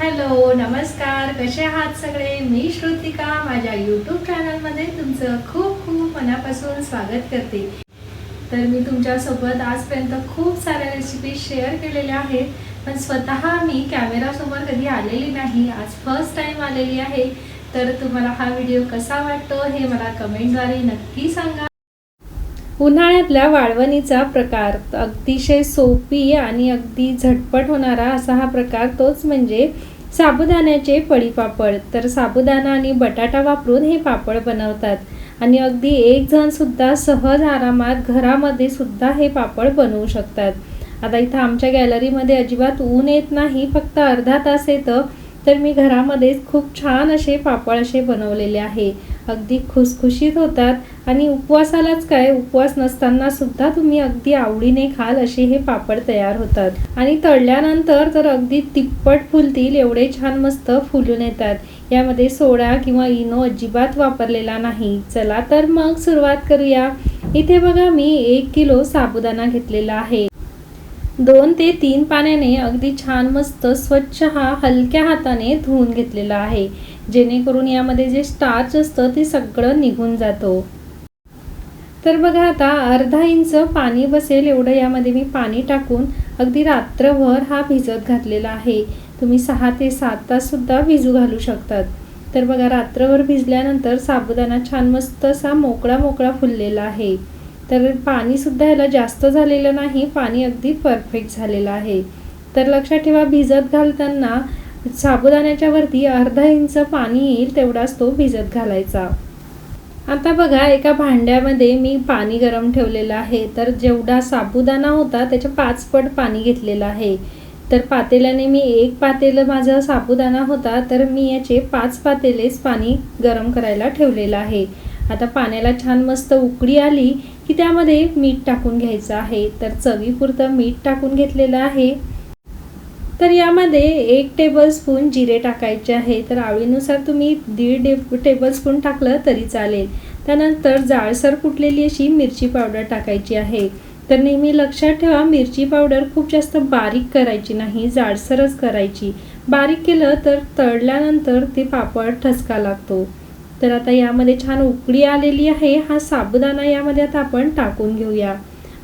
Hello नमस्कार. कसे आहात सगळे? मी श्रुतिका. माझ्या यूट्यूब चॅनलमध्ये तुमचं खूप खूप मनापासून स्वागत करते. तर मी तुमच्यासोबत आजपर्यंत खूप साऱ्या रेसिपी शेअर केलेल्या आहेत पण स्वतः मी कॅमेरासमोर कधी आलेली नाही. आज फर्स्ट टाईम आलेली आहे. तर तुम्हाला हा व्हिडिओ कसा वाटतो हे मला कमेंटद्वारे नक्की सांगा. उन्हाळ्यातल्या वाळवणीचा प्रकार अतिशय सोपी आणि अगदी झटपट होणारा असा हा प्रकार तोच म्हणजे साबुदाण्याचे पळीपापड तर साबुदाणा आणि बटाटा वापरून हे पापड बनवतात. आणि अगदी एक जण सुद्धा सहज आरामात घरामध्ये सुद्धा हे पापड बनवू शकतात. आता इथं आमच्या गॅलरीमध्ये अजिबात ऊन येत नाही फक्त अर्धा तास येतं. तर मी घरामध्येच खूप छान असे पापड असे बनवलेले आहे. अगदी खुसखुशीत होतात आणि उपवासालाच काय उपवास नसताना सुद्धा तुम्ही अगदी आवडीने खाल असे हे पापड तयार होतात. आणि तळल्यानंतर तर अगदी तिप्पट फुलतील एवढे छान मस्त फुलून येतात. यामध्ये सोडा किंवा इनो अजिबात वापरलेला नाही. चला तर मग सुरुवात करूया. इथे बघा मी एक किलो साबुदाणा घेतलेला आहे. दोन ते तीन पाण्याने अगदी छान मस्त स्वच्छ हा हलक्या हाताने धुवून घेतलेला आहे. जेणेकरून यामध्ये जे स्टार्च असतं ते सगळं निघून जातो. तर बघा आता अर्धा इंच पाणी बसेल एवढं यामध्ये मी पाणी टाकून अगदी रात्रभर हा भिजत घातलेला आहे. तुम्ही सहा ते सात ताससुद्धा भिजू घालू शकतात. तर बघा रात्रभर भिजल्यानंतर साबुदाणा छान मस्त असा मोकळा मोकळा फुललेला आहे. तर पाणीसुद्धा याला जास्त झालेलं नाही पाणी अगदी परफेक्ट झालेलं आहे. तर लक्षात ठेवा भिजत घालताना साबुदाण्याच्या वरती अर्धा इंच पाणी येईल तेवढाच तो भिजत घालायचा. आता बघा एका भांड्यामध्ये मी पाणी गरम ठेवलेलं आहे. तर जेवढा साबुदाणा होता त्याच्या पाच पट पाणी घेतलेलं आहे. तर पातेल्याने मी एक पातेलं माझा साबुदाणा होता तर मी याचे पाच पातेलेच पाणी गरम करायला ठेवलेलं आहे. आता पाण्याला छान मस्त उकळी आली की त्यामध्ये मीठ टाकून घ्यायचं आहे. तर चवीपुरतं मीठ टाकून घेतलेलं आहे. तर यामध्ये एक टेबलस्पून जिरे टाकायचे आहे. तर आवडीनुसार तुम्ही दीड डे टेबलस्पून टाकलं तरी चालेल. त्यानंतर जाळसर कुटलेली अशी मिरची पावडर टाकायची आहे. तर नेहमी लक्षात ठेवा मिरची पावडर खूप जास्त बारीक करायची नाही जाडसरच करायची. बारीक केलं तर तळल्यानंतर ते पापड ठसका लागतो. तर आता यामध्ये छान उकळी आलेली आहे. हा साबुदाणा यामध्ये आता आपण टाकून घेऊया.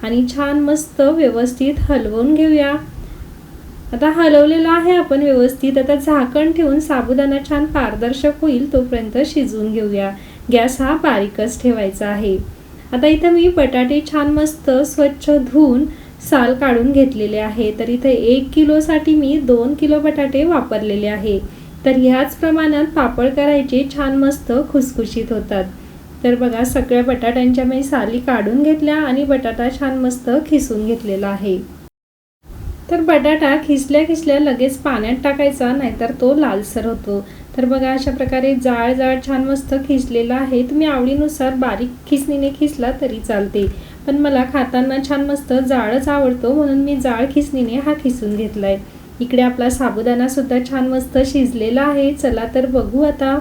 आणि छान मस्त व्यवस्थित हलवून घेऊया. आता हलवलेला आहे आपण व्यवस्थित. आता झाकण ठेवून साबुदाणा छान पारदर्शक होईल तोपर्यंत शिजवून घेऊया. गॅस हा बारीकच ठेवायचा आहे. आता इथं मी बटाटे छान मस्त स्वच्छ धुवून साल काढून घेतलेले आहे. तर इथे एक किलोसाठी मी दोन किलो बटाटे वापरलेले आहे. तर ह्याच प्रमाणात पापड करायचे छान मस्त खुसखुशीत होतात. तर बघा सगळ्या बटाट्यांच्या मी साली काढून घेतल्या आणि बटाटा छान मस्त खिसून घेतलेला आहे. तर बटाटा खिसल्या खिसल्या लगेच पाण्यात टाकायचा नाहीतर तो लालसर होतो. तर बघा अशा प्रकारे जाळ जाळ छान मस्त खिसलेला आहे. तुम्ही आवडीनुसार बारीक खिसणीने खिसला तरी चालते. पण मला खाताना छान मस्त जाळच आवडतो म्हणून मी जाळ खिसणीने हा खिसून घेतला आहे इकडे आपला साबुदाणा सुद्धा छान मस्त शिजलेला आहे. चला तर बघू आता.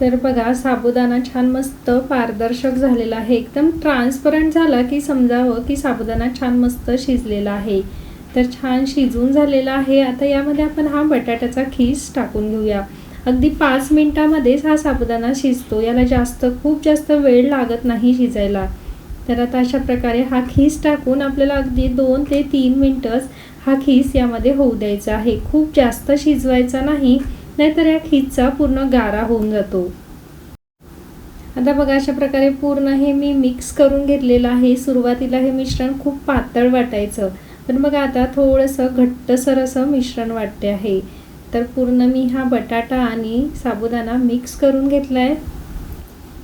तर बघा साबुदाणा छान मस्त पारदर्शक झालेला आहे. एकदम ट्रान्सपरंट झाला की समजावं की साबुदाणा छान मस्त शिजलेला आहे. तर छान शिजून झालेला आहे. आता यामध्ये आपण हा बटाट्याचा खीस टाकून घेऊया. अगदी पाच मिनिटामध्येच हा साबुदाणा शिजतो. याला जास्त खूप जास्त वेळ लागत नाही शिजायला. तर आता अशा प्रकारे हा खीस टाकून आपल्याला अगदी दोन ते तीन मिनटंच हा खीस यामध्ये होऊ द्यायचा आहे. खूप जास्त शिजवायचा नाही नाहीतर या खीसचा पूर्ण गारा होऊन जातो. आता बघा अशा प्रकारे पूर्ण हे मी मिक्स करून घेतलेलं आहे. सुरुवातीला हे मिश्रण खूप पातळ वाटायचं. पण बघा आता थोडंसं घट्टसर असं मिश्रण वाटते आहे. तर पूर्ण मी हा बटाटा आणि साबुदाणा मिक्स करून घेतला आहे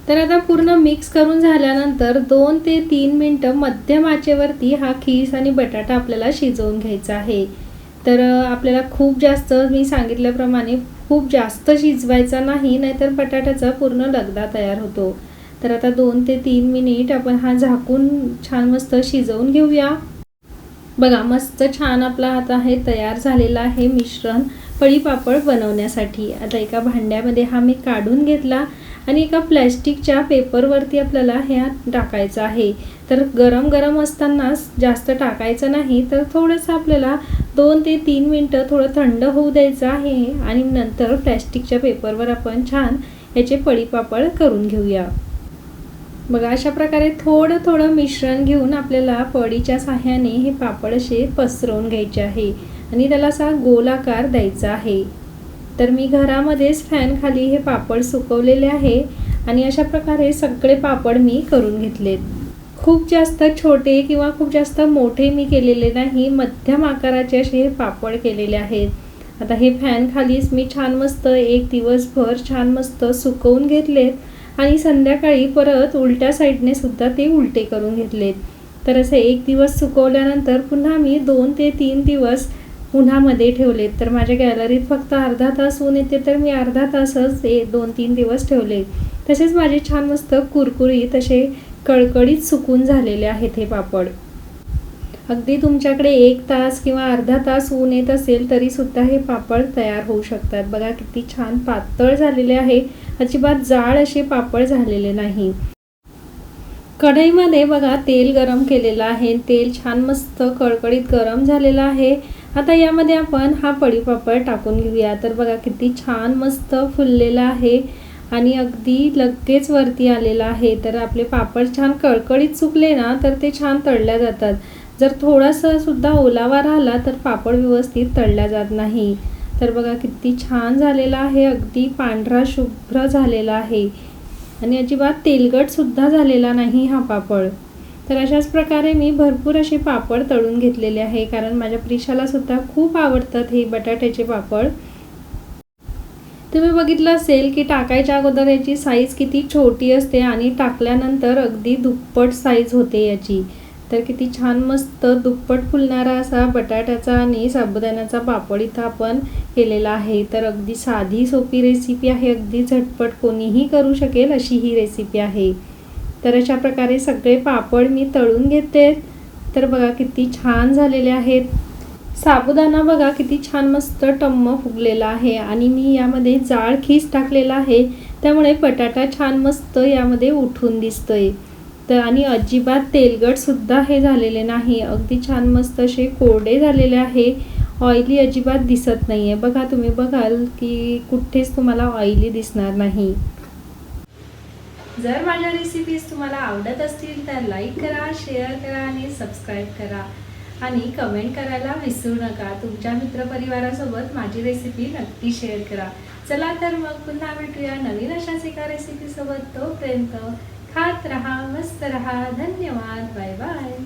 तर आता पूर्ण मिक्स करून झाल्यानंतर दोन ते तीन मिनटं मध्यम आचेवरती हा खीस आणि बटाटा आपल्याला शिजवून घ्यायचा आहे. तर आपल्याला खूप जास्त मी सांगितल्याप्रमाणे खूप जास्त शिजवायचा नाही नाहीतर बटाट्याचा पूर्ण लगदा तयार होतो. तर आता दोन ते तीन मिनिट आपण हा झाकून छान मस्त शिजवून घेऊया. बघा मस्त छान आपला आता हे तयार झालेला आहे मिश्रण पळीपापड बनवण्यासाठी. आता एका भांड्यामध्ये हा मी काढून घेतला आणि एका प्लॅस्टिकच्या पेपरवरती आपल्याला ह्या टाकायचं आहे. तर गरम गरम असतानाच जास्त टाकायचं नाही तर थोडंसं आपल्याला दोन ते तीन मिनटं थोडं थंड होऊ द्यायचं आहे आणि नंतर प्लॅस्टिकच्या पेपरवर आपण छान याचे पळीपापड करून घेऊया. बघा अशा प्रकारे थोडं थोडं मिश्रण घेऊन आपल्याला पडीच्या साह्याने हे पापड असे पसरवून घ्यायचे आहे आणि त्याला असा गोलाकार द्यायचा आहे. तर मी घरामध्येच फॅन खाली हे पापड सुकवलेले आहे आणि अशा प्रकारे सगळे पापड मी करून घेतलेत. खूप जास्त छोटे किंवा खूप जास्त मोठे मी केलेले नाही मध्यम आकाराचे असे हे पापड केलेले आहेत. आता हे फॅन खालीच मी छान मस्त एक दिवसभर छान मस्त सुकवून घेतलेत. आणि संध्याकाळी परत उलट्या साईडने सुद्धा ते उलटे करून घेतलेत. तर असे एक दिवस सुकवल्यानंतर पुन्हा मी दोन ते तीन दिवस उन्हामध्ये ठेवलेत. तर माझ्या गॅलरीत फक्त अर्धा तास ऊन येते तर मी अर्धा तासच ए दोन तीन दिवस ठेवले तसेच माझे छान मस्त कुरकुरीत असे कळकळीत सुकून झालेले आहेत हे पापड. अगदी तुमच्याकडे एक तास किंवा अर्धा तास ऊन येत असेल तरी सुद्धा हे पापड तयार होऊ शकतात. बघा किती छान पातळ झालेले आहे. अजिबात जाड असे पापड झालेले नाही. कढईमध्ये बघा तेल गरम केलेलं आहे. तेल छान मस्त कडकडीत गरम झालेलं आहे. आता यामध्ये आपण हा पडीपापड टाकून घेऊया. तर बघा किती छान मस्त फुललेला आहे आणि अगदी लगेच वरती आलेला आहे. तर आपले पापड छान कळकळीत चुकले ना तर ते छान तळल्या जातात. जर थोडासा सुद्धा ओलावा राहिला तर पापड व्यवस्थित तळल्या जात नाही. तर बघा किती छान झालेला आहे. अगदी पांढरा शुभ्र झालेला आहे. आणि अजिबात तेलगटसुद्धा झालेला नाही हा पापड. तर अशाच प्रकारे मी भरपूर असे पापड तळून घेतलेले आहे कारण माझ्या प्रिशालासुद्धा खूप आवडतात हे बटाट्याचे पापड. तुम्ही बघितलं असेल की टाकायच्या अगोदर याची साईज किती छोटी असते आणि टाकल्यानंतर अगदी दुप्पट साईज होते याची. तर किती छान मस्त दुप्पट फुलणारा असा बटाट्याचा आणि साबुदाण्याचा पापड इथं आपण केलेला आहे. तर अगदी साधी सोपी रेसिपी आहे. अगदी झटपट कोणीही करू शकेल अशी ही रेसिपी आहे. तर अशा प्रकारे सगळे पापड मी तळून घेते. तर बघा किती छान झालेले आहेत. साबुदाणा बघा किती छान मस्त टम्म फुगलेला आहे आणि मी यामध्ये जाळ खीस टाकलेला आहे. त्यामुळे बटाटा छान मस्त यामध्ये उठून दिसतोय. तर आणि अजिबात तेलगट सुद्धा हे झालेले नाही. अगदी छान मस्त असे कोरडे झालेले आहे. ऑइली अजिबात दिसत नाही आहे बघा तुम्ही बघाल की कुठेच तुम्हाला ऑइली दिसणार नाही. जर माझ्या रेसिपीज तुम्हाला आवडत असतील तर लाईक करा शेअर करा आणि सबस्क्राईब करा. आणि कमेंट करायला विसरू नका. तुमच्या मित्रपरिवारासोबत माझी रेसिपी नक्की शेअर करा. चला तर मग पुन्हा भेटूया नवीन अशाच एका रेसिपीसोबत तोपर्यंत खात रहा मस्त रहा धन्यवाद बाय बाय